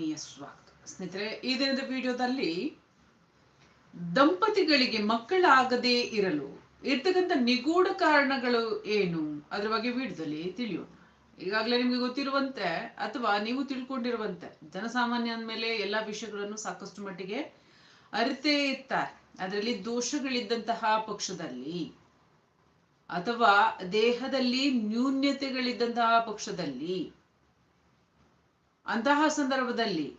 ಆತ್ಮೀಯ ಸ್ವಾಗತ ಸ್ನೇಹಿತರೆ, ಈ ದಿನದ ವಿಡಿಯೋದಲ್ಲಿ ದಂಪತಿಗಳಿಗೆ ಮಕ್ಕಳಾಗದೇ ಇರಲು ಇರ್ತಕ್ಕಂಥ ನಿಗೂಢ ಕಾರಣಗಳು ಏನು? ಅದ್ರ ಬಗ್ಗೆ ವಿಡಿಯೋದಲ್ಲಿ ತಿಳಿಯೋಣ. ಈಗಾಗಲೇ ನಿಮಗೆ ಗೊತ್ತಿರುವಂತೆ, ಅಥವಾ ನೀವು ತಿಳ್ಕೊಂಡಿರುವಂತೆ ಜನಸಾಮಾನ್ಯ ಅಂದಮೇಲೆ ಎಲ್ಲ ವಿಷಯಗಳನ್ನು ಸಾಕಷ್ಟು ಮಟ್ಟಿಗೆ ಅರಿತೇ ಇರ್ತಾರೆ. ಅದರಲ್ಲಿ ದೋಷಗಳಿದ್ದಂತಹ ಪಕ್ಷದಲ್ಲಿ ಅಥವಾ ದೇಹದಲ್ಲಿ ನ್ಯೂನ್ಯತೆಗಳಿದ್ದಂತಹ ಪಕ್ಷದಲ್ಲಿ ಅಂತಹ ಸಂದರ್ಭದಲ್ಲಿ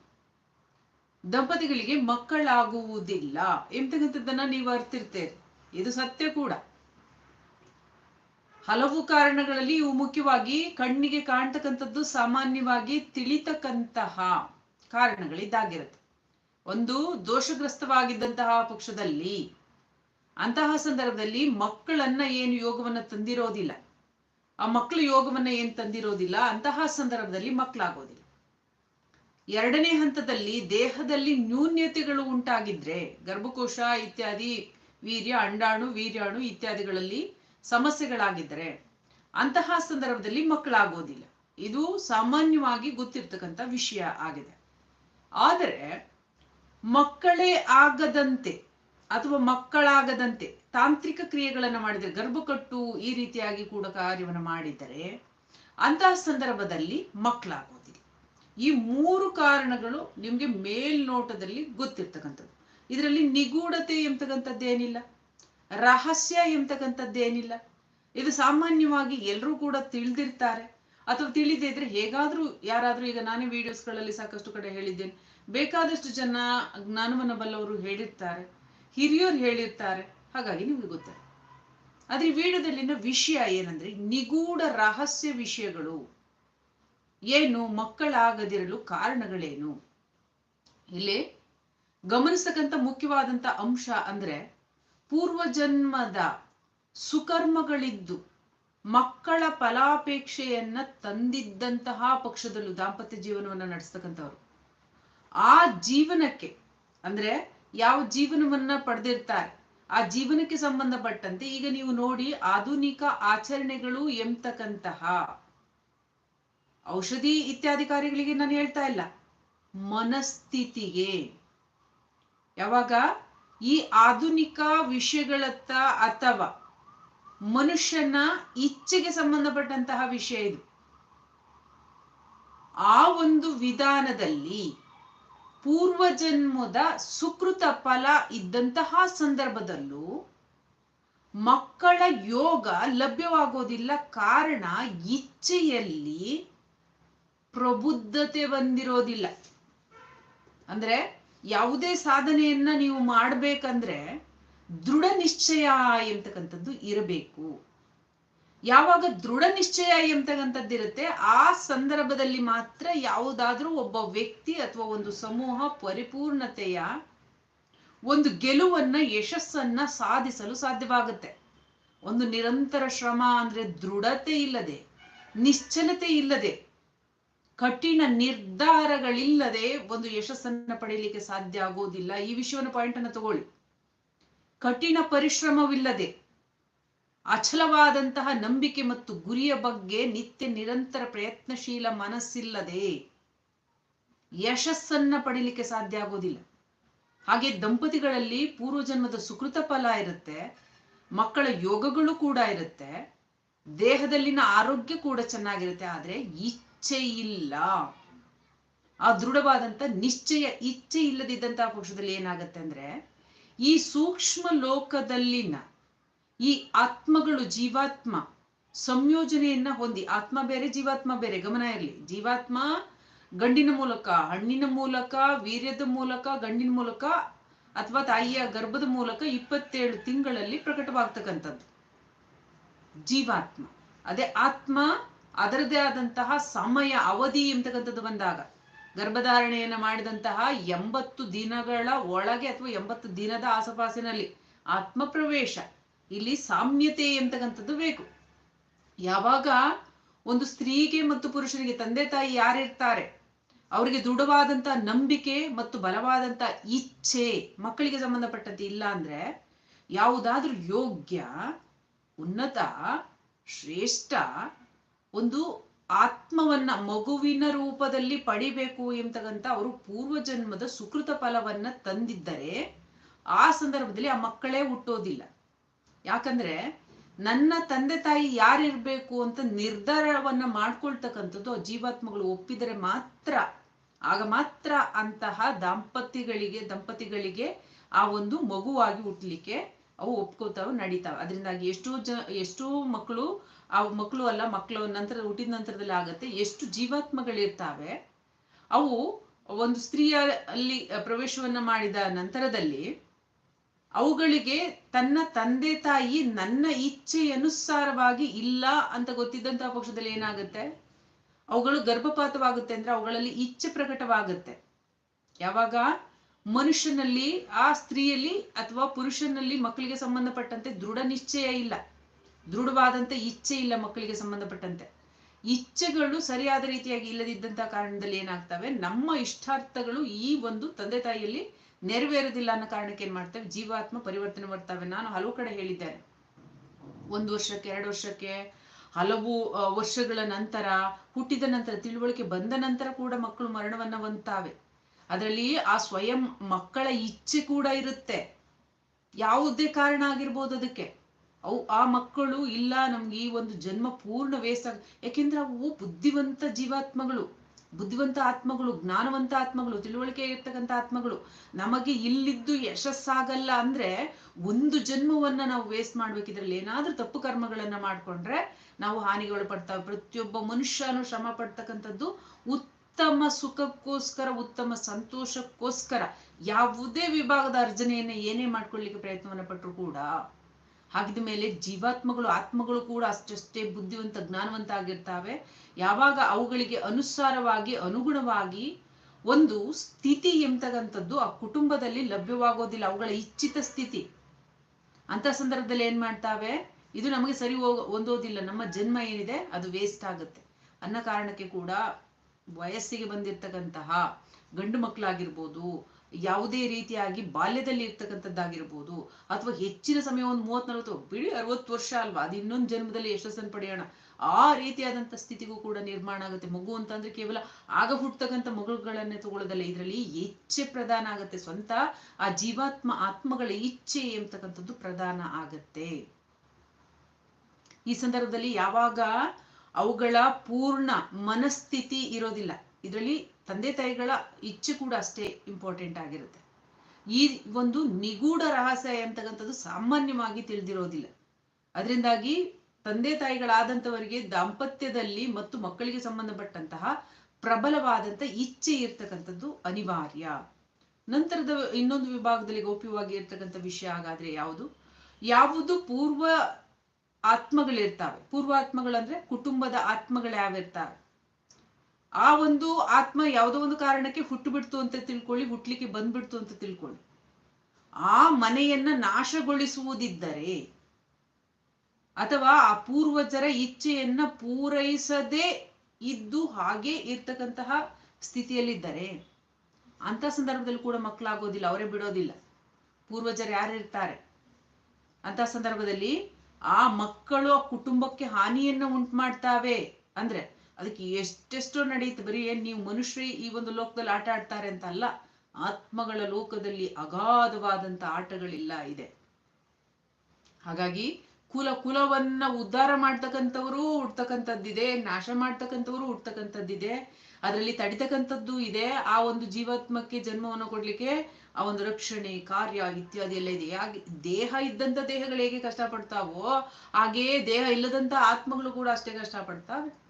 ದಂಪತಿಗಳಿಗೆ ಮಕ್ಕಳಾಗುವುದಿಲ್ಲ. ಎಂತಕ್ಕಂಥದ್ದನ್ನ ನೀವು ಅರ್ತಿರ್ತೇವೆ ಇದು ಸತ್ಯ ಕೂಡ. ಹಲವು ಕಾರಣಗಳಲ್ಲಿ ಇವು ಮುಖ್ಯವಾಗಿ ಕಣ್ಣಿಗೆ ಕಾಣ್ತಕ್ಕಂಥದ್ದು ಸಾಮಾನ್ಯವಾಗಿ ತಿಳಿತಕ್ಕಂತಹ ಕಾರಣಗಳಿದ್ದಾಗಿರುತ್ತೆ. ಒಂದು, ದೋಷಗ್ರಸ್ತವಾಗಿದ್ದಂತಹ ಪಕ್ಷದಲ್ಲಿ ಅಂತಹ ಸಂದರ್ಭದಲ್ಲಿ ಮಕ್ಕಳನ್ನ ಏನು ಯೋಗವನ್ನ ತಂದಿರೋದಿಲ್ಲ. ಆ ಮಕ್ಕಳು ಯೋಗವನ್ನ ಏನು ತಂದಿರೋದಿಲ್ಲ, ಅಂತಹ ಸಂದರ್ಭದಲ್ಲಿ ಮಕ್ಕಳಾಗೋದಿಲ್ಲ. ಎರಡನೇ ಹಂತದಲ್ಲಿ ದೇಹದಲ್ಲಿ ನ್ಯೂನ್ಯತೆಗಳು ಉಂಟಾಗಿದ್ರೆ ಗರ್ಭಕೋಶ ಇತ್ಯಾದಿ, ವೀರ್ಯ, ಅಂಡಾಣು, ವೀರ್ಯಾಣು ಇತ್ಯಾದಿಗಳಲ್ಲಿ ಸಮಸ್ಯೆಗಳಾಗಿದ್ದರೆ ಅಂತಹ ಸಂದರ್ಭದಲ್ಲಿ ಮಕ್ಕಳಾಗೋದಿಲ್ಲ. ಇದು ಸಾಮಾನ್ಯವಾಗಿ ಗೊತ್ತಿರ್ತಕ್ಕಂಥ ವಿಷಯ ಆಗಿದೆ. ಆದರೆ ಮಕ್ಕಳೇ ಆಗದಂತೆ ಅಥವಾ ಮಕ್ಕಳಾಗದಂತೆ ತಾಂತ್ರಿಕ ಕ್ರಿಯೆಗಳನ್ನು ಮಾಡಿದರೆ, ಗರ್ಭಕಟ್ಟು ಈ ರೀತಿಯಾಗಿ ಕೂಡ ಕಾರ್ಯವನ್ನು ಮಾಡಿದರೆ ಅಂತಹ ಸಂದರ್ಭದಲ್ಲಿ ಮಕ್ಕಳಾಗೋದಿಲ್ಲ ಈ ಮೂರು ಕಾರಣಗಳು ನಿಮ್ಗೆ ಮೇಲ್ನೋಟದಲ್ಲಿ ಗೊತ್ತಿರ್ತಕ್ಕಂಥದ್ದು. ಇದರಲ್ಲಿ ನಿಗೂಢತೆ ಎಂಬತಕ್ಕಂಥದ್ದೇನಿಲ್ಲ ರಹಸ್ಯ ಎಂಬತಕ್ಕಂಥದ್ದೇನಿಲ್ಲ ಇದು ಸಾಮಾನ್ಯವಾಗಿ ಎಲ್ಲರೂ ಕೂಡ ತಿಳಿದಿರ್ತಾರೆ. ಅಥವಾ ತಿಳಿದೇ ಇದ್ರೆ ಹೇಗಾದ್ರೂ ಯಾರಾದ್ರೂ ಈಗ ನಾನೇ ವಿಡಿಯೋಸ್ಗಳಲ್ಲಿ ಸಾಕಷ್ಟು ಕಡೆ ಹೇಳಿದ್ದೇನೆ. ಬೇಕಾದಷ್ಟು ಜನ ಜ್ಞಾನವನ್ನ ಬಲ್ಲವರು ಹೇಳಿರ್ತಾರೆ. ಹಿರಿಯರು ಹೇಳಿರ್ತಾರೆ. ಹಾಗಾಗಿ ನಿಮ್ಗೆ ಗೊತ್ತಾಗ ಆದ್ರೆ ಈ ವಿಡಿಯೋದಲ್ಲಿನ ವಿಷಯ ಏನಂದ್ರೆ ನಿಗೂಢ ರಹಸ್ಯ ವಿಷಯಗಳು. ಏನು ಮಕ್ಕಳಾಗದಿರಲು ಕಾರಣಗಳೇನು? ಇಲ್ಲಿ ಗಮನಿಸತಕ್ಕಂಥ ಮುಖ್ಯವಾದಂಥ ಅಂಶ ಅಂದ್ರೆ ಪೂರ್ವಜನ್ಮದ ಸುಕರ್ಮಗಳಿದ್ದು ಮಕ್ಕಳ ಫಲಾಪೇಕ್ಷೆಯನ್ನ ತಂದಿದ್ದಂತಹ ಪಕ್ಷದಲ್ಲೂ ದಾಂಪತ್ಯ ಜೀವನವನ್ನ ನಡೆಸ್ತಕ್ಕಂಥವ್ರು. ಆ ಜೀವನಕ್ಕೆ ಅಂದ್ರೆ ಯಾವ ಜೀವನವನ್ನ ಪಡೆದಿರ್ತಾರೆ, ಆ ಜೀವನಕ್ಕೆ ಸಂಬಂಧಪಟ್ಟಂತೆ ಈಗ ನೀವು ನೋಡಿ ಆಧುನಿಕ ಆಚರಣೆಗಳು ಎಂಬತಕ್ಕಂತಹ ಔಷಧಿ ಇತ್ಯಾದಿ ಕಾರ್ಯಗಳಿಗೆ ನಾನು ಹೇಳ್ತಾ ಇಲ್ಲ. ಮನಸ್ಥಿತಿಗೆ. ಯಾವಾಗ? ಈ ಆಧುನಿಕ ವಿಷಯಗಳತ್ತ ಅಥವಾ ಮನುಷ್ಯನ ಇಚ್ಛೆಗೆ ಸಂಬಂಧಪಟ್ಟಂತಹ ವಿಷಯ ಇದು. ಆ ಒಂದು ವಿಧಾನದಲ್ಲಿ ಪೂರ್ವಜನ್ಮದ ಸುಕೃತ ಫಲ ಇದ್ದಂತಹ ಸಂದರ್ಭದಲ್ಲೂ ಮಕ್ಕಳ ಯೋಗ ಲಭ್ಯವಾಗೋದಿಲ್ಲ. ಕಾರಣ ಇಚ್ಛೆಯಲ್ಲಿ ಪ್ರಬುದ್ಧತೆ ಬಂದಿರೋದಿಲ್ಲ. ಅಂದ್ರೆ ಯಾವುದೇ ಸಾಧನೆಯನ್ನ ನೀವು ಮಾಡ್ಬೇಕಂದ್ರೆ ದೃಢ ನಿಶ್ಚಯ ಎಂತಕ್ಕಂಥದ್ದು ಇರಬೇಕು. ಯಾವಾಗ ದೃಢ ನಿಶ್ಚಯ ಎಂತಕ್ಕಂಥದ್ದಿರುತ್ತೆ ಆ ಸಂದರ್ಭದಲ್ಲಿ ಮಾತ್ರ ಯಾವುದಾದ್ರೂ ಒಬ್ಬ ವ್ಯಕ್ತಿ ಅಥವಾ ಒಂದು ಸಮೂಹ ಪರಿಪೂರ್ಣತೆಯ ಒಂದು ಗೆಲುವನ್ನ, ಯಶಸ್ಸನ್ನ ಸಾಧಿಸಲು ಸಾಧ್ಯವಾಗುತ್ತೆ. ಒಂದು ನಿರಂತರ ಶ್ರಮ ಅಂದ್ರೆ ದೃಢತೆ ಇಲ್ಲದೆ, ನಿಶ್ಚಲತೆ ಇಲ್ಲದೆ ಕಠಿಣ ನಿರ್ಧಾರಗಳಿಲ್ಲದೆ ಒಂದು ಯಶಸ್ಸನ್ನ ಪಡೆಯಲಿಕ್ಕೆ ಸಾಧ್ಯ ಆಗೋದಿಲ್ಲ. ಈ ವಿಷಯವನ್ನು ಪಾಯಿಂಟ್ ಅನ್ನು ತಗೊಳ್ಳಿ. ಕಠಿಣ ಪರಿಶ್ರಮವಿಲ್ಲದೆ ಅಚಲವಾದಂತಹ ನಂಬಿಕೆ ಮತ್ತು ಗುರಿಯ ಬಗ್ಗೆ ನಿತ್ಯ ನಿರಂತರ ಪ್ರಯತ್ನಶೀಲ ಮನಸ್ಸಿಲ್ಲದೆ ಯಶಸ್ಸನ್ನ ಪಡೀಲಿಕ್ಕೆ ಸಾಧ್ಯ ಆಗೋದಿಲ್ಲ. ಹಾಗೆ ದಂಪತಿಗಳಲ್ಲಿ ಪೂರ್ವಜನ್ಮದ ಸುಕೃತ ಫಲ ಇರುತ್ತೆ, ಮಕ್ಕಳ ಯೋಗಗಳು ಕೂಡ ಇರುತ್ತೆ, ದೇಹದಲ್ಲಿನ ಆರೋಗ್ಯ ಕೂಡ ಚೆನ್ನಾಗಿರುತ್ತೆ, ಆದ್ರೆ ಇಚ್ಛೆ ಇಲ್ಲ ಆ ದೃಢವಾದಂತ ನಿಶ್ಚಯ ಇಚ್ಛೆ ಇಲ್ಲದಿದ್ದಂತಹ ಪಕ್ಷದಲ್ಲಿ ಏನಾಗತ್ತೆ ಅಂದ್ರೆ, ಈ ಸೂಕ್ಷ್ಮ ಲೋಕದಲ್ಲಿನ ಈ ಆತ್ಮಗಳು ಜೀವಾತ್ಮ ಸಂಯೋಜನೆಯನ್ನ ಹೊಂದಿ, ಆತ್ಮ ಬೇರೆ, ಜೀವಾತ್ಮ ಬೇರೆ, ಗಮನ ಇರಲಿ. ಜೀವಾತ್ಮ ಗಂಡಿನ ಮೂಲಕ, ಹಣ್ಣಿನ ಮೂಲಕ, ವೀರ್ಯದ ಮೂಲಕ, ಗಂಡಿನ ಮೂಲಕ ಅಥವಾ ತಾಯಿಯ ಗರ್ಭದ ಮೂಲಕ ಇಪ್ಪತ್ತೇಳು ತಿಂಗಳಲ್ಲಿ ಪ್ರಕಟವಾಗ್ತಕ್ಕಂಥದ್ದು. ಜೀವಾತ್ಮ. ಅದೇ ಆತ್ಮ ಅದರದೇ ಆದಂತಹ ಸಮಯ ಅವಧಿ ಎಂತಕ್ಕಂಥದ್ದು ಬಂದಾಗ ಗರ್ಭಧಾರಣೆಯನ್ನು ಮಾಡಿದಂತಹ ಎಂಬತ್ತು ದಿನಗಳ ಒಳಗೆ ಅಥವಾ ಎಂಬತ್ತು ದಿನದ ಆಸಪಾಸಿನಲ್ಲಿ ಆತ್ಮಪ್ರವೇಶ ಇಲ್ಲಿ ಸಾಮ್ಯತೆ ಎಂತಕ್ಕಂಥದ್ದು ಬೇಕು. ಯಾವಾಗ ಒಂದು ಸ್ತ್ರೀಗೆ ಮತ್ತು ಪುರುಷನಿಗೆ ತಂದೆ ತಾಯಿ ಯಾರಿರ್ತಾರೆ, ಅವರಿಗೆ ದೃಢವಾದಂತ ನಂಬಿಕೆ ಮತ್ತು ಬಲವಾದಂತ ಇಚ್ಛೆ ಮಕ್ಕಳಿಗೆ ಸಂಬಂಧಪಟ್ಟದ್ದು ಇಲ್ಲ ಅಂದ್ರೆ ಯಾವುದಾದ್ರೂ ಯೋಗ್ಯ, ಉನ್ನತ, ಶ್ರೇಷ್ಠ ಒಂದು ಆತ್ಮವನ್ನ ಮಗುವಿನ ರೂಪದಲ್ಲಿ ಪಡಿಬೇಕು ಎಂತಕ್ಕಂಥ ಅವರು ಪೂರ್ವಜನ್ಮದ ಸುಕೃತ ಫಲವನ್ನ ತಂದಿದ್ದರೆ ಆ ಸಂದರ್ಭದಲ್ಲಿ ಆ ಮಕ್ಕಳೇ ಹುಟ್ಟೋದಿಲ್ಲ. ಯಾಕಂದ್ರೆ ನನ್ನ ತಂದೆ ತಾಯಿ ಯಾರಿರ್ಬೇಕು ಅಂತ ನಿರ್ಧಾರವನ್ನ ಮಾಡ್ಕೊಳ್ತಕ್ಕಂಥದ್ದು ಜೀವಾತ್ಮಗಳು ಒಪ್ಪಿದರೆ ಮಾತ್ರ, ಆಗ ಮಾತ್ರ ಅಂತಹ ದಾಂಪತ್ಯಗಳಿಗೆ, ದಂಪತಿಗಳಿಗೆ ಆ ಒಂದು ಮಗುವಾಗಿ ಹುಟ್ಟಲಿಕ್ಕೆ ಅವು ಒಪ್ಕೋತಾವ, ನಡೀತಾವ. ಅದರಿಂದಾಗಿ ಎಷ್ಟೋ ಜ, ಎಷ್ಟೋ ಮಕ್ಕಳು ಆ ಮಕ್ಕಳು ಅಲ್ಲ ಮಕ್ಕಳು ನಂತರ, ಹುಟ್ಟಿದ ನಂತರದಲ್ಲಿ ಆಗತ್ತೆ, ಎಷ್ಟು ಜೀವಾತ್ಮಗಳಿರ್ತಾವೆ, ಅವು ಒಂದು ಸ್ತ್ರೀಯ ಅಲ್ಲಿ ಪ್ರವೇಶವನ್ನ ಮಾಡಿದ ನಂತರದಲ್ಲಿ ಅವುಗಳಿಗೆ ತನ್ನ ತಂದೆ ತಾಯಿ ನನ್ನ ಇಚ್ಛೆಯನುಸಾರವಾಗಿ ಇಲ್ಲ ಅಂತ ಗೊತ್ತಿದ್ದಂತಹ ಪಕ್ಷದಲ್ಲಿ ಏನಾಗುತ್ತೆ? ಅವುಗಳು ಗರ್ಭಪಾತವಾಗುತ್ತೆ ಅಂದ್ರೆ ಅವುಗಳಲ್ಲಿ ಇಚ್ಛೆ ಪ್ರಕಟವಾಗುತ್ತೆ. ಯಾವಾಗ? ಮನುಷ್ಯನಲ್ಲಿ, ಆ ಸ್ತ್ರೀಯಲ್ಲಿ ಅಥವಾ ಪುರುಷನಲ್ಲಿ ಮಕ್ಕಳಿಗೆ ಸಂಬಂಧಪಟ್ಟಂತೆ ದೃಢ ನಿಶ್ಚಯ ಇಲ್ಲ. ದೃಢವಾದಂತೆ ಇಚ್ಛೆ ಇಲ್ಲ ಮಕ್ಕಳಿಗೆ ಸಂಬಂಧಪಟ್ಟಂತೆ. ಇಚ್ಛೆಗಳು ಸರಿಯಾದ ರೀತಿಯಾಗಿ ಇಲ್ಲದಿದ್ದಂತಹ ಕಾರಣದಲ್ಲಿ ಏನಾಗ್ತವೆ? ನಮ್ಮ ಇಷ್ಟಾರ್ಥಗಳು ಈ ಒಂದು ತಂದೆ ತಾಯಿಯಲ್ಲಿ ನೆರವೇರೋದಿಲ್ಲ ಅನ್ನೋ ಕಾರಣಕ್ಕೆ ಏನ್ ಮಾಡ್ತವೆ? ಜೀವಾತ್ಮ ಪರಿವರ್ತನೆ ಬರ್ತವೆ ನಾನು ಹಲವು ಕಡೆ ಹೇಳಿದ್ದೇನೆ. ಒಂದು ವರ್ಷಕ್ಕೆ, ಎರಡು ವರ್ಷಕ್ಕೆ, ಹಲವು ವರ್ಷಗಳ ನಂತರ, ಹುಟ್ಟಿದ ನಂತರ, ತಿಳುವಳಿಕೆ ಬಂದ ನಂತರ ಕೂಡ ಮಕ್ಕಳು ಮರಣವನ್ನ ಹೊಂದ್ತಾವೆ. ಅದರಲ್ಲಿ ಆ ಸ್ವಯಂ ಮಕ್ಕಳ ಇಚ್ಛೆ ಕೂಡ ಇರುತ್ತೆ. ಯಾವುದೇ ಕಾರಣ ಆಗಿರ್ಬೋದು ಅದಕ್ಕೆ. ಅವು ಆ ಮಕ್ಕಳು ಇಲ್ಲ ನಮ್ಗೆ ಈ ಒಂದು ಜನ್ಮ ಪೂರ್ಣ ವೇಸ್ಟ್ ಆಗ, ಯಾಕೆಂದ್ರೆ ಅವು ಬುದ್ಧಿವಂತ ಜೀವಾತ್ಮಗಳು. ಬುದ್ಧಿವಂತ ಆತ್ಮಗಳು, ಜ್ಞಾನವಂತ ಆತ್ಮಗಳು, ತಿಳುವಳಿಕೆ ಇರ್ತಕ್ಕಂಥ ಆತ್ಮಗಳು. ನಮಗೆ ಇಲ್ಲಿದ್ದು ಯಶಸ್ಸಾಗಲ್ಲ ಅಂದ್ರೆ ಒಂದು ಜನ್ಮವನ್ನ ನಾವು ವೇಸ್ಟ್ ಮಾಡ್ಬೇಕಿದ್ರಲ್ಲಿ ಏನಾದ್ರೂ ತಪ್ಪು ಕರ್ಮಗಳನ್ನ ಮಾಡ್ಕೊಂಡ್ರೆ ನಾವು ಹಾನಿಗಳು ಒಳಪಡ್ತಾವೆ. ಪ್ರತಿಯೊಬ್ಬ ಮನುಷ್ಯನು ಶ್ರಮ ಪಡ್ತಕ್ಕಂಥದ್ದು ಉತ್ತಮ ಸುಖಕ್ಕೋಸ್ಕರ, ಉತ್ತಮ ಸಂತೋಷಕ್ಕೋಸ್ಕರ ಯಾವುದೇ ವಿಭಾಗದ ಅರ್ಜನೆಯನ್ನ ಏನೇ ಮಾಡ್ಕೊಳ್ಳಿಕ್ಕೆ ಪ್ರಯತ್ನವನ್ನ ಪಟ್ಟರು ಕೂಡ ಹಾಗಿದ ಮೇಲೆ ಜೀವಾತ್ಮಗಳು, ಆತ್ಮಗಳು ಕೂಡ ಅಷ್ಟಷ್ಟೇ ಬುದ್ಧಿವಂತ, ಜ್ಞಾನವಂತ ಆಗಿರ್ತಾವೆ. ಯಾವಾಗ ಅವುಗಳಿಗೆ ಅನುಸಾರವಾಗಿ, ಅನುಗುಣವಾಗಿ ಒಂದು ಸ್ಥಿತಿ ಎಂತಕ್ಕಂಥದ್ದು ಆ ಕುಟುಂಬದಲ್ಲಿ ಲಭ್ಯವಾಗೋದಿಲ್ಲ. ಅವುಗಳ ಇಚ್ಛಿತ ಸ್ಥಿತಿ. ಅಂತ ಸಂದರ್ಭದಲ್ಲಿ ಏನ್ ಮಾಡ್ತಾವೆ? ಇದು ನಮಗೆ ಸರಿ ಹೋಗ, ಹೊಂದೋದಿಲ್ಲ. ನಮ್ಮ ಜನ್ಮ ಏನಿದೆ? ಅದು ವೇಸ್ಟ್ ಆಗುತ್ತೆ. ಅನ್ನೋ ಕಾರಣಕ್ಕೆ ಕೂಡ ವಯಸ್ಸಿಗೆ ಬಂದಿರ್ತಕ್ಕಂತಹ ಗಂಡು ಮಕ್ಕಳಾಗಿರ್ಬೋದು, ಯಾವುದೇ ರೀತಿಯಾಗಿ ಬಾಲ್ಯದಲ್ಲಿ ಇರ್ತಕ್ಕಂಥದ್ದಾಗಿರ್ಬೋದು, ಅಥವಾ ಹೆಚ್ಚಿನ ಸಮಯ ಒಂದು ಮೂವತ್ ನಲವತ್ತು ಬಿಡಿ ಅರವತ್ತು ವರ್ಷ ಅಲ್ವಾ, ಅದು ಇನ್ನೊಂದು ಜನ್ಮದಲ್ಲಿ ಯಶಸ್ಸನ್ನು ಪಡೆಯೋಣ, ಆ ರೀತಿಯಾದಂಥ ಸ್ಥಿತಿಗೂ ಕೂಡ ನಿರ್ಮಾಣ ಆಗುತ್ತೆ. ಮಗು ಅಂತಂದ್ರೆ ಕೇವಲ ಆಗ ಹುಟ್ಟತಕ್ಕಂಥ ಮಗುಗಳನ್ನೇ ತಗೊಳ್ಳೋದಲ್ಲ, ಇದರಲ್ಲಿ ಇಚ್ಛೆ ಪ್ರಧಾನ ಆಗುತ್ತೆ. ಸ್ವಂತ ಆ ಜೀವಾತ್ಮ ಆತ್ಮಗಳ ಇಚ್ಛೆ ಎಂಬತಕ್ಕಂಥದ್ದು ಪ್ರಧಾನ ಆಗತ್ತೆ. ಈ ಸಂದರ್ಭದಲ್ಲಿ ಯಾವಾಗ ಅವುಗಳ ಪೂರ್ಣ ಮನಸ್ಥಿತಿ ಇರೋದಿಲ್ಲ. ಇದರಲ್ಲಿ ತಂದೆ ತಾಯಿಗಳ ಇಚ್ಛೆ ಕೂಡ ಅಷ್ಟೇ ಇಂಪಾರ್ಟೆಂಟ್ ಆಗಿರುತ್ತೆ. ಈ ಒಂದು ನಿಗೂಢ ರಹಸ್ಯ ಅಂತಕ್ಕಂಥದ್ದು ಸಾಮಾನ್ಯವಾಗಿ ತಿಳಿದಿರೋದಿಲ್ಲ. ಅದರಿಂದಾಗಿ ತಂದೆ ತಾಯಿಗಳಾದಂಥವರಿಗೆ ದಾಂಪತ್ಯದಲ್ಲಿ ಮತ್ತು ಮಕ್ಕಳಿಗೆ ಸಂಬಂಧಪಟ್ಟಂತಹ ಪ್ರಬಲವಾದಂಥ ಇಚ್ಛೆ ಇರ್ತಕ್ಕಂಥದ್ದು ಅನಿವಾರ್ಯ. ನಂತರದ ಇನ್ನೊಂದು ವಿಭಾಗದಲ್ಲಿ ಗೌಪ್ಯವಾಗಿ ಇರ್ತಕ್ಕಂಥ ವಿಷಯ ಹಾಗಾದ್ರೆ ಯಾವುದು? ಯಾವುದು ಪೂರ್ವ ಆತ್ಮಗಳಿರ್ತಾವೆ. ಪೂರ್ವ ಆತ್ಮಗಳಂದ್ರೆ ಕುಟುಂಬದ ಆತ್ಮಗಳು ಯಾವಿರ್ತಾವೆ ಆ ಒಂದು ಆತ್ಮ ಯಾವುದೋ ಒಂದು ಕಾರಣಕ್ಕೆ ಹುಟ್ಟು ಬಿಡ್ತು ಅಂತ ತಿಳ್ಕೊಳ್ಳಿ, ಹುಟ್ಲಿಕ್ಕೆ ಬಂದ್ಬಿಡ್ತು ಅಂತ ತಿಳ್ಕೊಳ್ಳಿ. ಆ ಮನೆಯನ್ನ ನಾಶಗೊಳಿಸುವುದಿದ್ದರೆ ಅಥವಾ ಆ ಪೂರ್ವಜರ ಇಚ್ಛೆಯನ್ನ ಪೂರೈಸದೇ ಇದ್ದು ಹಾಗೆ ಇರ್ತಕ್ಕಂತಹ ಸ್ಥಿತಿಯಲ್ಲಿದ್ದರೆ ಅಂತ ಸಂದರ್ಭದಲ್ಲಿ ಕೂಡ ಮಕ್ಕಳಾಗೋದಿಲ್ಲ, ಅವರೇ ಬಿಡೋದಿಲ್ಲ. ಪೂರ್ವಜರು ಯಾರು ಇರ್ತಾರೆ ಅಂತ ಸಂದರ್ಭದಲ್ಲಿ ಆ ಮಕ್ಕಳು ಆ ಕುಟುಂಬಕ್ಕೆ ಹಾನಿಯನ್ನ ಉಂಟು ಮಾಡ್ತಾವೆ ಅಂದ್ರೆ ಅದಕ್ಕೆ ಎಷ್ಟೆಷ್ಟೋ ನಡೆಯುತ್ತೆ. ಬರೀ ಏನ್ ನೀವು ಮನುಷ್ಯರೇ ಈ ಒಂದು ಲೋಕದಲ್ಲಿ ಆಟ ಆಡ್ತಾರೆ ಅಂತ ಅಲ್ಲ, ಆತ್ಮಗಳ ಲೋಕದಲ್ಲಿ ಅಗಾಧವಾದಂತ ಆಟಗಳಿಲ್ಲ ಇದೆ. ಹಾಗಾಗಿ ಕುಲ, ಕುಲವನ್ನ ಉದ್ಧಾರ ಮಾಡ್ತಕ್ಕಂಥವರು ಹುಡ್ತಕ್ಕಂಥದ್ದಿದೆ ನಾಶ ಮಾಡ್ತಕ್ಕಂಥವ್ರು ಹುಡ್ತಕ್ಕಂಥದ್ದಿದೆ ಅದರಲ್ಲಿ ತಡಿತಕ್ಕಂಥದ್ದು ಇದೆ. ಆ ಒಂದು ಜೀವಾತ್ಮಕ್ಕೆ ಜನ್ಮವನ್ನು ಕೊಡ್ಲಿಕ್ಕೆ ಆ ಒಂದು ರಕ್ಷಣೆ, ಕಾರ್ಯ ಇತ್ಯಾದಿ ಎಲ್ಲ ಇದೆ. ಹಾಗೆ ದೇಹ ಇದ್ದಂತ ದೇಹಗಳು ಹೇಗೆ ಕಷ್ಟಪಡ್ತಾವೋ ಹಾಗೆಯೇ ದೇಹ ಇಲ್ಲದಂತ ಆತ್ಮಗಳು ಕೂಡ ಅಷ್ಟೇ ಕಷ್ಟಪಡ್ತಾವೆ.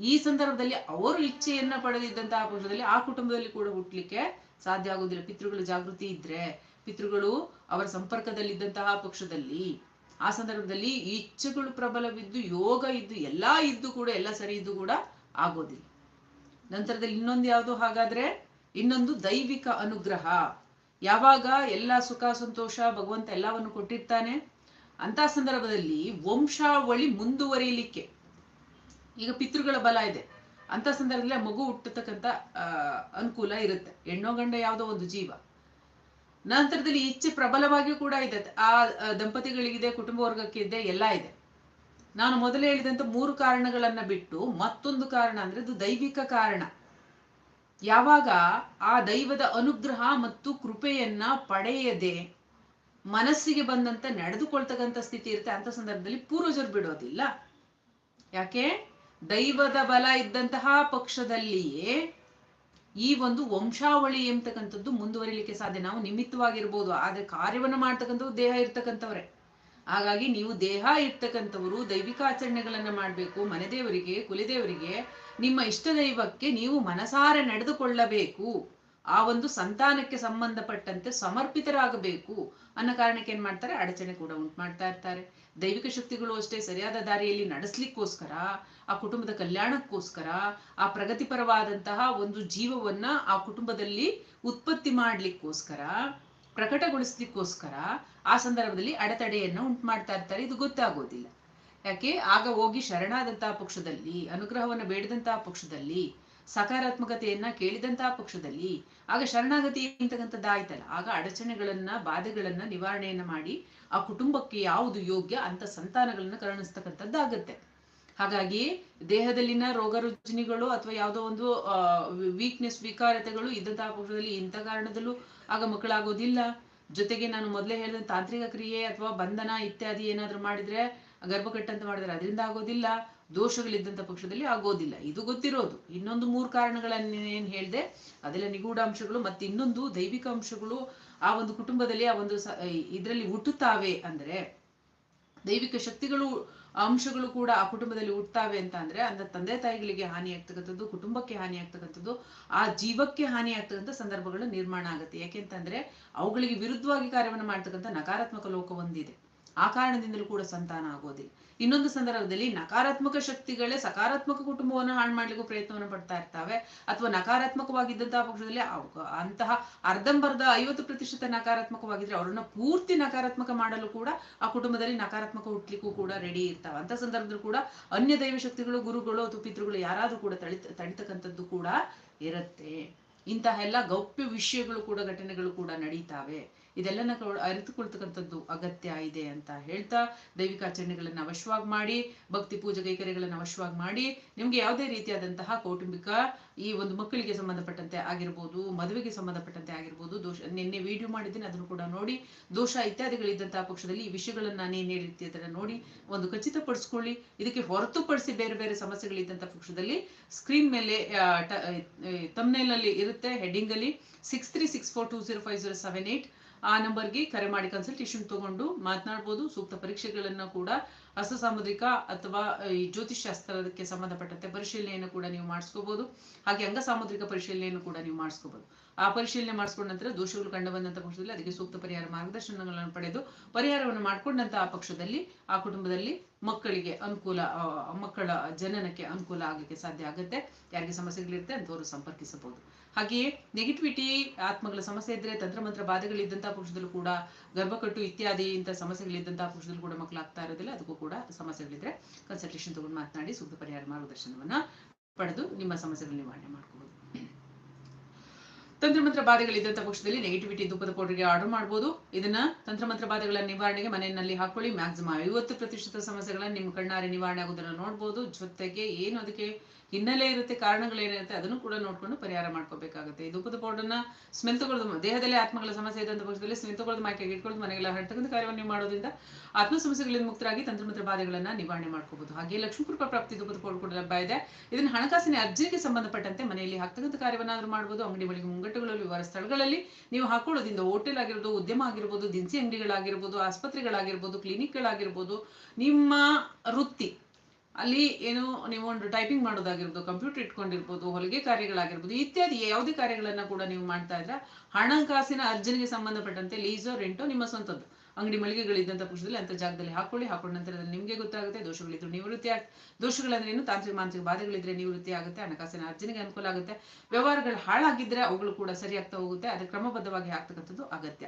ಈ ಸಂದರ್ಭದಲ್ಲಿ ಅವರು ಇಚ್ಛೆಯನ್ನ ಪಡೆದಿದ್ದಂತಹ ಪಕ್ಷದಲ್ಲಿ ಆ ಕುಟುಂಬದಲ್ಲಿ ಕೂಡ ಹುಟ್ಲಿಕ್ಕೆ ಸಾಧ್ಯ ಆಗೋದಿಲ್ಲ ಪಿತೃಗಳ ಜಾಗೃತಿ ಇದ್ರೆ ಪಿತೃಗಳು ಅವರ ಸಂಪರ್ಕದಲ್ಲಿದ್ದಂತಹ ಪಕ್ಷದಲ್ಲಿ, ಆ ಸಂದರ್ಭದಲ್ಲಿ ಇಚ್ಛೆಗಳು ಪ್ರಬಲವಿದ್ದು, ಯೋಗ ಇದ್ದು, ಎಲ್ಲಾ ಇದ್ದು ಕೂಡ, ಎಲ್ಲ ಸರಿ ಇದ್ದು ಕೂಡ ಆಗೋದಿಲ್ಲ. ನಂತರದಲ್ಲಿ ಇನ್ನೊಂದು ಯಾವುದು ಹಾಗಾದ್ರೆ ಇನ್ನೊಂದು ದೈವಿಕ ಅನುಗ್ರಹ. ಯಾವಾಗ ಎಲ್ಲ ಸುಖ, ಸಂತೋಷ, ಭಗವಂತ ಎಲ್ಲವನ್ನು ಕೊಟ್ಟಿರ್ತಾನೆ ಅಂತ ಸಂದರ್ಭದಲ್ಲಿ ವಂಶಾವಳಿ ಮುಂದುವರಿಯಲಿಕ್ಕೆ ಈಗ ಪಿತೃಗಳ ಬಲ ಇದೆ. ಅಂತ ಸಂದರ್ಭದಲ್ಲಿ ಮಗು ಹುಟ್ಟತಕ್ಕಂತ ಅನುಕೂಲ ಇರುತ್ತೆ. ಹೆಣ್ಣೋ ಗಂಡ ಯಾವುದೋ ಒಂದು ಜೀವ. ನಂತರದಲ್ಲಿ ಇಚ್ಛೆ ಪ್ರಬಲವಾಗಿಯೂ ಕೂಡ ಇದೆ. ಆ ಆ, ದಂಪತಿಗಳಿಗಿದೆ, ಕುಟುಂಬ ವರ್ಗಕ್ಕೆ ಇದೆ, ಎಲ್ಲ ಇದೆ. ನಾನು ಮೊದಲೇ ಹೇಳಿದಂತ ಮೂರು ಕಾರಣಗಳನ್ನ ಬಿಟ್ಟು ಮತ್ತೊಂದು ಕಾರಣ ಅಂದ್ರೆ ಅದು ದೈವಿಕ ಕಾರಣ. ಯಾವಾಗ ಆ ದೈವದ ಅನುಗ್ರಹ ಮತ್ತು ಕೃಪೆಯನ್ನ ಪಡೆಯದೆ ಮನಸ್ಸಿಗೆ ಬಂದಂತ ನಡೆದುಕೊಳ್ತಕ್ಕಂಥ ಸ್ಥಿತಿ ಇರುತ್ತೆ, ಅಂತ ಸಂದರ್ಭದಲ್ಲಿ ಪೂರ್ವಜರು ಬಿಡೋದಿಲ್ಲ. ಯಾಕೆ? ದೈವದ ಬಲ ಇದ್ದಂತಹ ಪಕ್ಷದಲ್ಲಿಯೇ ಈ ಒಂದು ವಂಶಾವಳಿ ಎಂಬತಕ್ಕಂಥದ್ದು ಮುಂದುವರಿಲಿಕ್ಕೆ ಸಾಧ್ಯ. ನಾವು ನಿಮಿತ್ತವಾಗಿರ್ಬೋದು, ಆದ್ರೆ ಕಾರ್ಯವನ್ನು ಮಾಡ್ತಕ್ಕಂಥವ್ರು ದೇಹ ಇರ್ತಕ್ಕಂಥವ್ರೆ. ಹಾಗಾಗಿ ನೀವು ದೇಹ ಇರ್ತಕ್ಕಂಥವರು ದೈವಿಕ ಆಚರಣೆಗಳನ್ನ ಮಾಡಬೇಕು, ಮನೆದೇವರಿಗೆ, ಕುಲದೇವರಿಗೆ ನಿಮ್ಮ ಇಷ್ಟ ದೈವಕ್ಕೆ ನೀವು ಮನಸಾರೆ ನಡೆದುಕೊಳ್ಳಬೇಕು. ಆ ಒಂದು ಸಂತಾನಕ್ಕೆ ಸಂಬಂಧಪಟ್ಟಂತೆ ಸಮರ್ಪಿತರಾಗಬೇಕು ಅನ್ನೋ ಕಾರಣಕ್ಕೆ ಏನ್ ಮಾಡ್ತಾರೆ? ಅಡಚಣೆ ಕೂಡ ಉಂಟು ಮಾಡ್ತಾ ಇರ್ತಾರೆ. ದೈವಿಕ ಶಕ್ತಿಗಳು ಅಷ್ಟೇ ಸರಿಯಾದ ದಾರಿಯಲ್ಲಿ ನಡೆಸ್ಲಿಕ್ಕೋಸ್ಕರ, ಆ ಕುಟುಂಬದ ಕಲ್ಯಾಣಕ್ಕೋಸ್ಕರ, ಆ ಪ್ರಗತಿಪರವಾದಂತಹ ಒಂದು ಜೀವವನ್ನ ಆ ಕುಟುಂಬದಲ್ಲಿ ಉತ್ಪತ್ತಿ ಮಾಡ್ಲಿಕ್ಕೋಸ್ಕರ, ಪ್ರಕಟಗೊಳಿಸ್ಲಿಕ್ಕೋಸ್ಕರ ಆ ಸಂದರ್ಭದಲ್ಲಿ ಅಡೆತಡೆಯನ್ನ ಉಂಟು ಮಾಡ್ತಾ ಇರ್ತಾರೆ. ಇದು ಗೊತ್ತಾಗೋದಿಲ್ಲ. ಯಾಕೆ? ಆಗ ಹೋಗಿ ಶರಣಾದಂತಹ ಪಕ್ಷದಲ್ಲಿ, ಅನುಗ್ರಹವನ್ನು ಬೇಡದಂತಹ ಪಕ್ಷದಲ್ಲಿ, ಸಕಾರಾತ್ಮಕತೆಯನ್ನ ಕೇಳಿದಂತಹ ಪಕ್ಷದಲ್ಲಿ, ಆಗ ಶರಣಾಗತಿ ಅಂತಕ್ಕಂಥದ್ದಾಯ್ತಲ್ಲ ಆಗ ಅಡಚಣೆಗಳನ್ನ, ಬಾಧೆಗಳನ್ನ ನಿವಾರಣೆಯನ್ನ ಮಾಡಿ ಆ ಕುಟುಂಬಕ್ಕೆ ಯಾವುದು ಯೋಗ್ಯ ಅಂತ ಸಂತಾನಗಳನ್ನ ಕರುಣಿಸ್ತಕ್ಕಂಥದ್ದಾಗತ್ತೆ ಹಾಗಾಗಿ ದೇಹದಲ್ಲಿನ ರೋಗ ರುಜಿನಿಗಳು ಅಥವಾ ಯಾವುದೋ ಒಂದು ವೀಕ್ನೆಸ್ ವಿಕಾರತೆಗಳು ಇದ್ದಂತಹ ಪಕ್ಷದಲ್ಲಿ ಇಂಥ ಕಾರಣದಲ್ಲೂ ಆಗ ಮಕ್ಕಳಾಗೋದಿಲ್ಲ. ಜೊತೆಗೆ ನಾನು ಮೊದಲೇ ಹೇಳಿದ ತಾಂತ್ರಿಕ ಕ್ರಿಯೆ ಅಥವಾ ಬಂಧನ ಇತ್ಯಾದಿ ಏನಾದರೂ ಮಾಡಿದ್ರೆ ಗರ್ಭಕಟ್ಟಂತ ಮಾಡಿದ್ರೆ ಅದರಿಂದ ಆಗೋದಿಲ್ಲ ದೋಷಗಳಿದ್ದಂಥ ಪಕ್ಷದಲ್ಲಿ ಆಗೋದಿಲ್ಲ. ಇದು ಗೊತ್ತಿರೋದು. ಇನ್ನೊಂದು ಮೂರು ಕಾರಣಗಳನ್ನ ಏನ್ ಹೇಳಿದೆ, ಅದೆಲ್ಲ ನಿಗೂಢ ಅಂಶಗಳು ಮತ್ತೆ ಇನ್ನೊಂದು ದೈವಿಕ ಅಂಶಗಳು ಆ ಒಂದು ಕುಟುಂಬದಲ್ಲಿ ಆ ಒಂದು ಇದರಲ್ಲಿ ಹುಟ್ಟುತ್ತಾವೆ ಅಂದ್ರೆ, ದೈವಿಕ ಶಕ್ತಿಗಳು, ಅಂಶಗಳು ಕೂಡ ಆ ಕುಟುಂಬದಲ್ಲಿ ಹುಟ್ಟುತ್ತಾವೆ ಅಂತ ಅಂದ್ರೆ ಅಂದ್ರೆ ತಂದೆ ತಾಯಿಗಳಿಗೆ ಹಾನಿ ಆಗ್ತಕ್ಕಂಥದ್ದು, ಕುಟುಂಬಕ್ಕೆ ಹಾನಿ ಆಗ್ತಕ್ಕಂಥದ್ದು, ಆ ಜೀವಕ್ಕೆ ಹಾನಿ ಆಗ್ತಕ್ಕಂಥ ಸಂದರ್ಭಗಳು ನಿರ್ಮಾಣ ಆಗುತ್ತೆ. ಯಾಕೆಂತಂದ್ರೆ ಅವುಗಳಿಗೆ ವಿರುದ್ಧವಾಗಿ ಕಾರ್ಯವನ್ನು ಮಾಡ್ತಕ್ಕಂಥ ನಕಾರಾತ್ಮಕ ಲೋಕ ಒಂದಿದೆ. ಆ ಕಾರಣದಿಂದಲೂ ಕೂಡ ಸಂತಾನ ಆಗೋದಿಲ್ಲ. ಇನ್ನೊಂದು ಸಂದರ್ಭದಲ್ಲಿ ನಕಾರಾತ್ಮಕ ಶಕ್ತಿಗಳೇ ಸಕಾರಾತ್ಮಕ ಕುಟುಂಬವನ್ನು ಹಾಳು ಮಾಡ್ಲಿಕ್ಕೂ ಪ್ರಯತ್ನವನ್ನು ಪಡ್ತಾ ಇರ್ತಾವೆ. ಅಥವಾ ನಕಾರಾತ್ಮಕವಾಗಿದ್ದಂತಹ ಪಕ್ಷದಲ್ಲಿ ಅಂತಹ ಅರ್ಧಂಬರ್ಧ ಐವತ್ತು ಪ್ರತಿಶತ ನಕಾರಾತ್ಮಕವಾಗಿದ್ರೆ ಅವರನ್ನ ಪೂರ್ತಿ ನಕಾರಾತ್ಮಕ ಮಾಡಲು ಕೂಡ ಆ ಕುಟುಂಬದಲ್ಲಿ ನಕಾರಾತ್ಮಕ ಹುಟ್ಲಿಕ್ಕೂ ಕೂಡ ರೆಡಿ ಇರ್ತಾವೆ. ಅಂತ ಸಂದರ್ಭದಲ್ಲೂ ಕೂಡ ಅನ್ಯ ದೈವ ಶಕ್ತಿಗಳು, ಗುರುಗಳು ಅಥವಾ ಪಿತೃಗಳು ಯಾರಾದ್ರೂ ಕೂಡ ತಳಿ ತಡಿತಕ್ಕಂಥದ್ದು ಕೂಡ ಇರುತ್ತೆ. ಇಂತಹ ಎಲ್ಲ ಗೌಪ್ಯ ವಿಷಯಗಳು ಕೂಡ, ಘಟನೆಗಳು ಕೂಡ ನಡೀತಾವೆ. ಇದೆಲ್ಲನ ಅರಿತುಕೊಳ್ತಕ್ಕಂಥದ್ದು ಅಗತ್ಯ ಇದೆ ಅಂತ ಹೇಳ್ತಾ ದೈವಿಕ ಆಚರಣೆಗಳನ್ನ ಅವಶ್ಯವಾಗಿ ಮಾಡಿ, ಭಕ್ತಿ ಪೂಜೆ ಕೈಕರ್ಯಗಳನ್ನ ಅವಶ್ಯವಾಗಿ ಮಾಡಿ, ನಿಮ್ಗೆ ಯಾವುದೇ ರೀತಿಯಾದಂತಹ ಕೌಟುಂಬಿಕ ಈ ಒಂದು ಮಕ್ಕಳಿಗೆ ಸಂಬಂಧಪಟ್ಟಂತೆ ಆಗಿರ್ಬೋದು, ಮದುವೆಗೆ ಸಂಬಂಧಪಟ್ಟಂತೆ ಆಗಿರ್ಬೋದು, ದೋಷ, ನಿನ್ನೆ ವಿಡಿಯೋ ಮಾಡಿದ್ದೀನಿ, ಅದನ್ನು ಕೂಡ ನೋಡಿ, ದೋಷ ಇತ್ಯಾದಿಗಳಿದ್ದಂತಹ ಪಕ್ಷದಲ್ಲಿ ಈ ವಿಷಯಗಳನ್ನ ನಾನೇನ್ ಹೇಳಿರ್ತೀವಿ ಅದನ್ನ ನೋಡಿ ಒಂದು ಖಚಿತಪಡಿಸ್ಕೊಳ್ಳಿ. ಇದಕ್ಕೆ ಹೊರತುಪಡಿಸಿ ಬೇರೆ ಬೇರೆ ಸಮಸ್ಯೆಗಳಿದ್ದಂತಹ ಪಕ್ಷದಲ್ಲಿ ಸ್ಕ್ರೀನ್ ಮೇಲೆ ತಮ್ನೇಲ್ ಅಲ್ಲಿ ಇರುತ್ತೆ ಹೆಡ್ಡಿಂಗ್ ಅಲ್ಲಿ six three six four two zero five zero seven eight ಆ ನಂಬರ್ಗೆ ಕರೆ ಮಾಡಿ ಕನ್ಸಲ್ಟೇಷನ್ ತಗೊಂಡು ಮಾತನಾಡ್ಬೋದು. ಸೂಕ್ತ ಪರೀಕ್ಷೆಗಳನ್ನ ಕೂಡ ಅಸಸಾಮುದ್ರಿಕ ಸಾಮುದ್ರಿಕ ಅಥವಾ ಈ ಜ್ಯೋತಿಷ್ಶಾಸ್ತ್ರಕ್ಕೆ ಸಂಬಂಧಪಟ್ಟಂತೆ ಪರಿಶೀಲನೆಯನ್ನು ಕೂಡ ನೀವು ಮಾಡಿಸ್ಕೋಬಹುದು ಹಾಗೆ ಅಂಗಸಾಮುದ್ರಿಕ ಪರಿಶೀಲನೆಯನ್ನು ಕೂಡ ನೀವು ಮಾಡಿಸ್ಕೋಬಹುದು ಆ ಪರಿಶೀಲನೆ ಮಾಡಿಸ್ಕೊಂಡ ನಂತರ ದೋಷಗಳು ಕಂಡು ಬಂದಂತ ಪಕ್ಷದಲ್ಲಿ ಅದಕ್ಕೆ ಸೂಕ್ತ ಪರಿಹಾರ ಮಾರ್ಗದರ್ಶನಗಳನ್ನು ಪಡೆದು ಪರಿಹಾರವನ್ನು ಮಾಡಿಕೊಂಡಂತ ಆ ಪಕ್ಷದಲ್ಲಿ, ಆ ಕುಟುಂಬದಲ್ಲಿ ಮಕ್ಕಳಿಗೆ ಅನುಕೂಲ ಮಕ್ಕಳ ಜನನಕ್ಕೆ ಅನುಕೂಲ ಆಗಲಿಕ್ಕೆ ಸಾಧ್ಯ ಆಗುತ್ತೆ. ಯಾರಿಗೆ ಸಮಸ್ಯೆಗಳಿರುತ್ತೆ ಅಂತವರು ಸಂಪರ್ಕಿಸಬಹುದು. ಹಾಗೆಯೇ ನೆಗೆಟಿವಿಟಿ ಆತ್ಮಗಳ ಸಮಸ್ಯೆ ಇದ್ರೆ ತಂತ್ರಮಂತ್ರ ಬಾಧೆಗಳಿದ್ದಂತಹ ಪಕ್ಷದಲ್ಲೂ ಕೂಡ ಗರ್ಭಕಟ್ಟು ಇತ್ಯಾದಿ ಇಂಥ ಸಮಸ್ಯೆಗಳಿದ್ದಂತಹ ಪಕ್ಷದಲ್ಲೂ ಕೂಡ ಮಕ್ಕಳಾಗ್ತಾ ಇರೋದಿಲ್ಲ. ಅದಕ್ಕೂ ಕೂಡ ಸಮಸ್ಯೆಗಳಿದ್ರೆ ಕನ್ಸಲ್ಟೇಷನ್ ತಗೊಂಡು ಮಾತನಾಡಿ ಸೂಕ್ತ ಪರಿಹಾರ ಮಾರ್ಗದರ್ಶನವನ್ನ ಪಡೆದು ನಿಮ್ಮ ಸಮಸ್ಯೆಗಳ ನಿವಾರಣೆ ಮಾಡ್ಕೋಬಹುದು ತಂತ್ರಮಂತ್ರ ಬಾಧೆಗಳಿದ್ದಂಥ ಪಕ್ಷದಲ್ಲಿ ನೆಗೆಟಿವಿಟಿ ಧೂಪದ ಪೌಡರ್ಗೆ ಆರ್ಡರ್ ಮಾಡಬಹುದು ಇದನ್ನ ತಂತ್ರಮಂತ್ರ ಬಾಧೆಗಳ ನಿವಾರಣೆಗೆ ಮನೆಯಲ್ಲಿ ಹಾಕೊಳ್ಳಿ. ಮ್ಯಾಕ್ಸಿಮಮ್ ಐವತ್ತು ಪ್ರತಿಶತ ಸಮಸ್ಯೆಗಳನ್ನ ನಿಮ್ಮ ಕಣ್ಣಾರೆ ನಿವಾರಣೆ ಆಗೋದನ್ನ ನೋಡ್ಬೋದು. ಜೊತೆಗೆ ಏನು ಅದಕ್ಕೆ ಹಿನ್ನೆಲೆ ಇರುತ್ತೆ ಕಾರಣಗಳೇನಿರುತ್ತೆ ಅದನ್ನು ಕೂಡ ನೋಡ್ಕೊಂಡು ಪರಿಹಾರ ಮಾಡ್ಕೋಬೇಕಾಗುತ್ತೆ. ಈ ಧೂಪದ ಪೌಡರ್ನ ಸ್ಮೆಲ್ ತಗೊಳ್ಳೋದು ದೇಹದಲ್ಲಿ ಆತ್ಮಗಳ ಸಮಸ್ಯೆ ಇದ್ದಂಥ ಪಕ್ಷದಲ್ಲಿ ಸ್ಮೆಲ್ ತಗೊಳ್ಳೋದು ಮಾಕೆಗೆ ಇಟ್ಕೊಳ್ಳೋದು ಮನೆಗೆಲ್ಲ ಹರಡ್ತಕ್ಕಂಥ ಕಾರ್ಯವನ್ನು ನೀವು ಮಾಡೋದ್ರಿಂದ ಆತ್ಮ ಸಮಸ್ಯೆಗಳಿಂದ ಮುಕ್ತರಾಗಿ ತಂತ್ರಮಂತ್ರ ಬಾಧೆಗಳನ್ನ ನಿವಾರಣೆ ಮಾಡ್ಕೋಬಹುದು ಹಾಗೆ ಲಕ್ಷ್ಮೀ ಕೃಪಾ ಪ್ರಾಪ್ತಿ ಧೂಪದ ಪೌಡರ್ ಕೂಡ ಲಭ್ಯ ಇದೆ. ಇದನ್ನು ಹಣಕಾಸಿನ ಅರ್ಜಿಗೆ ಸಂಬಂಧಪಟ್ಟಂತೆ ಮನೆಯಲ್ಲಿ ಹಾಕ್ತಕ್ಕಂಥ ಕಾರ್ಯವನ್ನಾದ್ರೂ ಮಾಡಬಹುದು ಅಂಗಡಿ ಬಳಿಗೆ ಮುಂಗಟ್ಟುಗಳಲ್ಲಿ ವಿವರ ಸ್ಥಳಗಳಲ್ಲಿ ನೀವು ಹಾಕೊಳ್ಳೋದ್ರಿಂದ ಹೋಟೆಲ್ ಆಗಿರ್ಬೋದು, ಉದ್ಯಮ ಆಗಿರ್ಬೋದು, ದಿನಸಿ ಅಂಗಡಿಗಳಾಗಿರ್ಬೋದು, ಆಸ್ಪತ್ರೆಗಳಾಗಿರ್ಬೋದು, ಕ್ಲಿನಿಕ್ಗಳಾಗಿರ್ಬೋದು ನಿಮ್ಮ ವೃತ್ತಿ ಅಲ್ಲಿ ಏನು ನೀವು ಒಂದು ಟೈಪಿಂಗ್ ಮಾಡೋದಾಗಿರ್ಬೋದು ಕಂಪ್ಯೂಟರ್ ಇಟ್ಕೊಂಡಿರ್ಬೋದು, ಹೊಲಿಗೆ ಕಾರ್ಯಗಳಾಗಿರ್ಬೋದು, ಇತ್ಯಾದಿ ಯಾವುದೇ ಕಾರ್ಯಗಳನ್ನ ಕೂಡ ನೀವು ಮಾಡ್ತಾ ಇದ್ರೆ ಹಣಕಾಸಿನ ಅರ್ಜನಿಗೆ ಸಂಬಂಧಪಟ್ಟಂತೆ ಲೀಸೋ ರೆಂಟೋ ನಿಮ್ಮ ಸ್ವಂತದ್ದು. ಅಂಗಡಿ ಮಳಿಗೆಗಳಿದ್ದಂಥ ಪುರುಷದಲ್ಲಿ ಅಂತ ಜಾಗದಲ್ಲಿ ಹಾಕೊಳ್ಳಿ, ಹಾಕೊಂಡ ನಂತರ ನಿಮಗೆ ಗೊತ್ತಾಗುತ್ತೆ, ದೋಷಗಳಿದ್ರು ನಿವೃತ್ತಿ ಆಗ ದೋಷಗಳಂದ್ರೆ ಏನು, ತಾಂತ್ರಿಕ ಮಾನಸಿಕ ಬಾಧೆಗಳಿದ್ರೆ ನಿವೃತ್ತಿ ಆಗುತ್ತೆ ಹಣಕಾಸಿನ ಅರ್ಜನಿಗೆ ಅನುಕೂಲ ಆಗುತ್ತೆ, ವ್ಯವಹಾರಗಳು ಹಾಳಾಗಿದ್ರೆ ಅವುಗಳು ಕೂಡ ಸರಿಯಾಗ್ತಾ ಹೋಗುತ್ತೆ ಅದು ಕ್ರಮಬದ್ಧವಾಗಿ ಆಗ್ತಕ್ಕಂಥದ್ದು ಅಗತ್ಯ.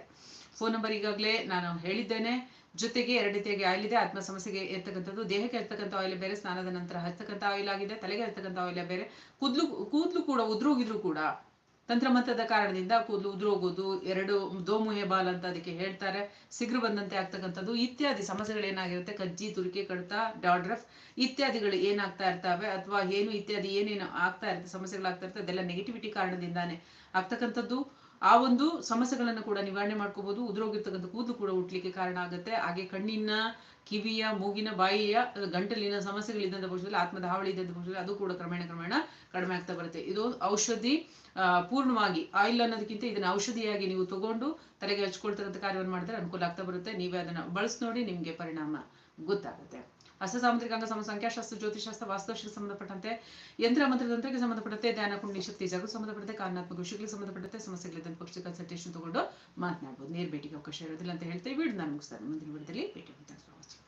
ಫೋನ್ ನಂಬರ್ ಈಗಾಗಲೇ ನಾನು ಹೇಳಿದ್ದೇನೆ. ಜೊತೆಗೆ ಎರಡು ರೀತಿಯಾಗಿ ಆಯಿಲ್ ಇದೆ. ಆತ್ಮ ಸಮಸ್ಯೆಗೆ ಇರ್ತಕ್ಕಂಥದ್ದು, ದೇಹಕ್ಕೆ ಇರ್ತಕ್ಕಂಥ ಆಯಿಲ್ ಬೇರೆ, ಸ್ನಾನದ ನಂತರ ಹಚ್ಚತಕ್ಕಂಥ ಆಯಿಲ್ ಆಗಿದೆ, ತಲೆಗೆ ಇರ್ತಕ್ಕಂಥ ಆಯಿಲ್ ಬೇರೆ. ಕೂದಲು ಕೂದಲು ಕೂಡ ಉದ್ರೋಗಿದ್ರು ಕೂಡ ತಂತ್ರಮಂತ್ರದ ಕಾರಣದಿಂದ ಕೂದಲು ಉದುರೋಗೋದು, ಎರಡು ದೋಮುಹೆ ಬಾಲ್ ಅಂತ ಅದಕ್ಕೆ ಹೇಳ್ತಾರೆ. ಸಿಗ್ರು ಬಂದಂತೆ ಆಗ್ತಕ್ಕಂಥದ್ದು, ಇತ್ಯಾದಿ ಸಮಸ್ಯೆಗಳೇನಾಗಿರುತ್ತೆ ಕಜ್ಜಿ, ತುರಿಕೆ, ಕಡಿತ, ಡಾಡ್ರಫ್ ಇತ್ಯಾದಿಗಳು ಏನಾಗ್ತಾ ಇರ್ತವೆ ಅಥವಾ ಏನು ಇತ್ಯಾದಿ ಏನೇನು ಆಗ್ತಾ ಇರುತ್ತೆ ಸಮಸ್ಯೆಗಳಾಗ್ತಾ ಇರುತ್ತೆ, ಅದೆಲ್ಲ ನೆಗೆಟಿವಿಟಿ ಕಾರಣದಿಂದಾನೇ ಆಗ್ತಕ್ಕಂಥದ್ದು. ಆ ಒಂದು ಸಮಸ್ಯೆಗಳನ್ನು ಕೂಡ ನಿವಾರಣೆ ಮಾಡ್ಕೋಬಹುದು ಉದುರೋಗಿರ್ತಕ್ಕಂಥ ಕೂದಲು ಕೂಡ ಹುಟ್ಲಿಕ್ಕೆ ಕಾರಣ ಆಗುತ್ತೆ. ಹಾಗೆ ಕಣ್ಣಿನ, ಕಿವಿಯ, ಮೂಗಿನ, ಬಾಯಿಯ ಗಂಟಲಿನ ಸಮಸ್ಯೆಗಳಿದ್ದಂಥ ಪಕ್ಷದಲ್ಲಿ, ಆತ್ಮದ ಹಾವಳಿ ಇದ್ದಂಥ ಪಕ್ಷದಲ್ಲಿ ಅದು ಕೂಡ ಕ್ರಮೇಣ ಕ್ರಮೇಣ ಕಡಿಮೆ ಆಗ್ತಾ ಬರುತ್ತೆ. ಇದು ಔಷಧಿ ಪೂರ್ಣವಾಗಿ ಆಯಿಲ್ ಅನ್ನೋದಕ್ಕಿಂತ ಇದನ್ನ ಔಷಧಿಯಾಗಿ ನೀವು ತಗೊಂಡು ತಲೆಗೆ ಹಚ್ಕೊಳ್ತಕ್ಕಂಥ ಕಾರ್ಯವನ್ನು ಮಾಡಿದ್ರೆ ಅನುಕೂಲ ಆಗ್ತಾ ಬರುತ್ತೆ. ನೀವೇ ಅದನ್ನ ಬಳಸಿ ನೋಡಿ ನಿಮ್ಗೆ ಪರಿಣಾಮ ಗೊತ್ತಾಗುತ್ತೆ. ಹಸ್ತ ಸಾಮುದ್ರಿಕ ಅಂಗ ಸಮ ಸಂಖ್ಯಾಶಾಸ್ತ್ರ ಜ್ಯೋತಿಷಾಸ್ತ್ರ ವಾಸ್ತುಶಕ್ಕೆ ಸಂಬಂಧಪಟ್ಟಂತೆ ಯಂತ್ರ ಮಂತ್ರ ತಂತ್ರಕ್ಕೆ ಸಂಬಂಧಪಟ್ಟಂತೆ ಧ್ಯಾನ ಕುಂಡಿ ಶಕ್ತಿ ಜಾಗೃತಿ ಸಂಬಂಧಪಟ್ಟಂತೆ, ಕಾರಣಾತ್ಮಕ ವಿಷಯಗಳಿಗೆ ಸಂಬಂಧಪಟ್ಟಂತೆ ಸಮಸ್ಯೆಗಳಿದ್ದಂಥ ಪಕ್ಷ ಕನ್ಸಲ್ಟೇಷನ್ ತಗೊಂಡು ಮಾತನಾಡಬಹುದು ನೇರ ಭೇಟಿಗೆ ಅವಕಾಶ ಇರೋದಿಲ್ಲ ಅಂತ ಹೇಳ್ತೇವೆ ವಿಡಿಯೋ ನಾನು ಮುಗಿಸ್ತಾರೆ ಮುಂದಿನ ವಿಡಿಯೋದಲ್ಲಿ ಭೇಟಿ